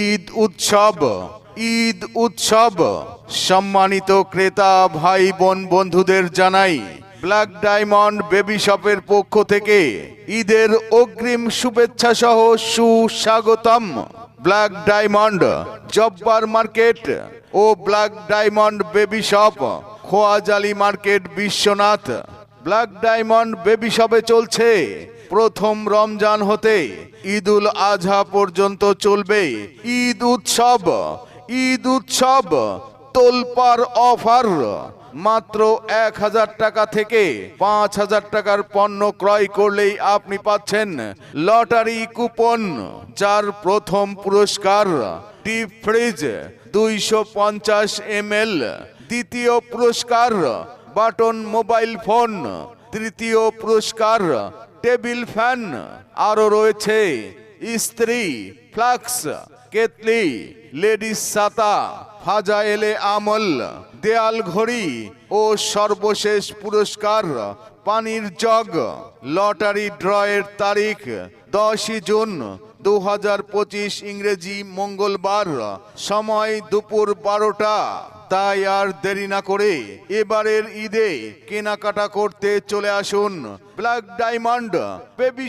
ঈদ উৎসব ঈদ উৎসব, সম্মানিত ক্রেতা, ভাই, বোন, বন্ধুদের জানাই, ব্ল্যাক ডায়মন্ড বেবি শপের পক্ষ থেকে ঈদের অগ্রিম শুভেচ্ছা সহ সুস্বাগতম। ব্ল্যাক ডায়মন্ড, জব্বার মার্কেট ও Black Diamond baby shop, Khoajali market Biswanath. Black Diamond baby শপে চলছে। প্রথম রমজান হতে ঈদুল আজহা পর্যন্ত চলবে। ঈদ উৎসব ঈদ উৎসব, তোলপার অফার। মাত্র এক হাজার টাকা থেকে পাঁচ হাজার টাকার পণ্য ক্রয় করলেই আপনি পাচ্ছেন লটারি কুপন, যার প্রথম পুরস্কার। ডিপ ফ্রিজ দুইশো পঞ্চাশ এম দ্বিতীয় পুরস্কার বাটন মোবাইল ফোন, তৃতীয় পুরস্কার, টেবিল ফ্যান, আরও রয়েছে ইস্ত্রি, ফ্লাক্স, কেতলি, লেডিস সাতা ফাজা এলে আমল, দেয়াল ঘড়ি ও সর্বশেষ পুরস্কার, পানির জগ, লটারি ড্রয়ের তারিখ, দশই জুন দু হাজার পঁচিশ ইংরেজি মঙ্গলবার, সময় দুপুর বারোটা। তাই আর দেরি না করে এবারের ঈদে কেনাকাটা করতে চলে আসুন ব্ল্যাক ডায়মন্ড বেবি